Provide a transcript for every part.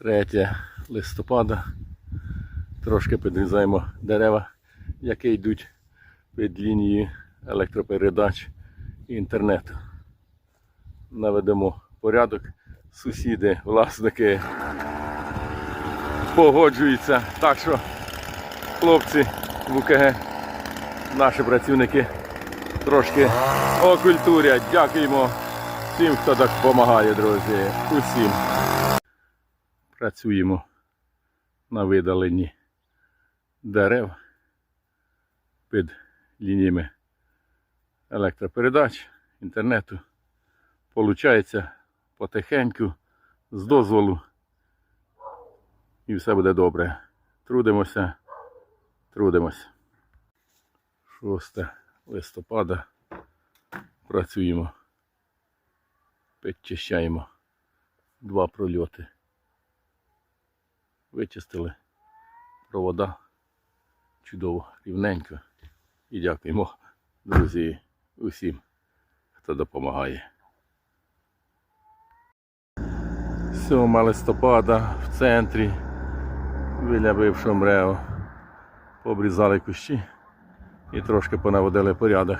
3 листопада. Трошки підрізаємо дерева, які йдуть від лінії електропередач інтернету. Наведемо порядок. Сусіди, власники погоджуються. Так що хлопці в УКГ, наші працівники трошки окультурять. Дякуємо всім, хто так допомагає, друзі. Усім. Працюємо на видаленні дерев під лініями електропередач, інтернету. Получається потихеньку, з дозволу. І все буде добре. Трудимося, трудимося. 6 листопада працюємо. Підчищаємо два прольоти. Вичистили провода. Чудово, рівненько. І дякуємо, друзі, усім, хто допомагає. 7 листопада в центрі біля бившого МРЕО пообрізали кущі і трошки понаводили порядок.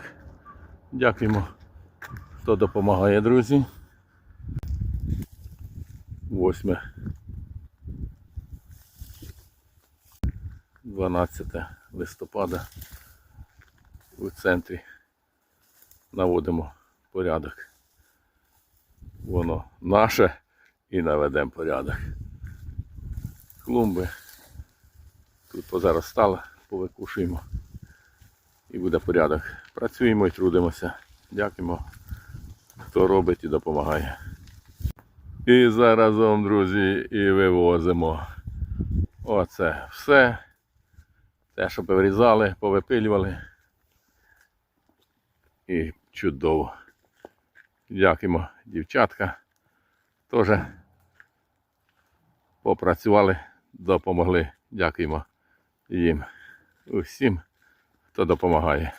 Дякуємо, хто допомагає, друзі. 8 12 листопада у центрі наводимо порядок. Воно наше і наведемо порядок. Клумби тут позаростали, повикушуємо і буде порядок. Працюємо і трудимося. Дякуємо, хто робить і допомагає. І заразом, друзі, і вивозимо. Оце все. Те, що повирізали, повипилювали. І чудово. Дякуємо, дівчатка. Теж попрацювали, допомогли. Дякуємо їм усім, хто допомагає.